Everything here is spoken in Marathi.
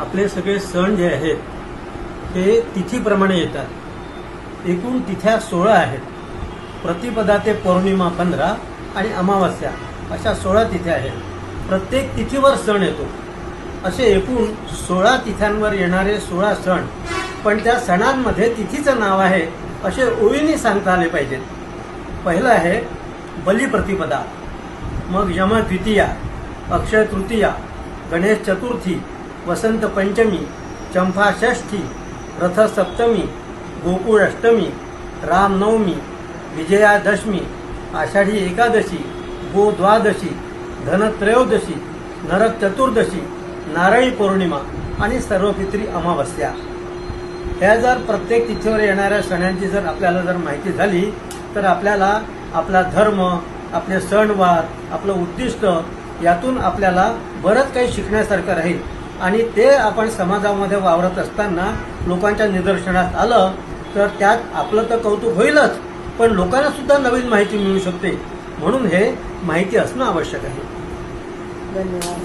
आपले सगळे सण जे आहेत ते तिथीप्रमाणे येतात. एकूण तिथ्या सोळा आहेत. प्रतिपदा ते पौर्णिमा पंधरा आणि अमावस्या अशा सोळा तिथ्या आहेत. प्रत्येक तिथीवर सण येतो. असे एकूण सोळा तिथ्यांवर येणारे सोळा सण पण त्या सणांमध्ये तिथीचं नाव आहे असे ओळीने सांगता आले पाहिजेत. पहिलं आहे बलिप्रतिपदा मग यमद्वितीया अक्षय तृतीया गणेश चतुर्थी वसंत पंचमी चंपा षष्ठी गोकुळाष्टमी गोकुळ अष्टमी रामनवमी विजयादशमी आषाढी एकादशी गो द्वादशी धनत्रयोदशी नरक चतुर्दशी नारळी पौर्णिमा आणि सर्वपित्री अमावस्या. ह्या जर प्रत्येक तिथीवर येणाऱ्या सणांची जर आपल्याला जर माहिती झाली तर आपल्याला आपला धर्म आपले सणवार आपलं उद्दिष्ट यातून आपल्याला बरंच काही शिकण्यासारखं राहील. आणि ते आपण समाजामध्ये वावरत असताना लोकांच्या निदर्शनास आलं तर त्यात आपलं तर कौतुक होईलच पण लोकांना सुद्धा नवीन माहिती मिळू शकते. म्हणून हे माहिती असणं आवश्यक आहे. धन्यवाद.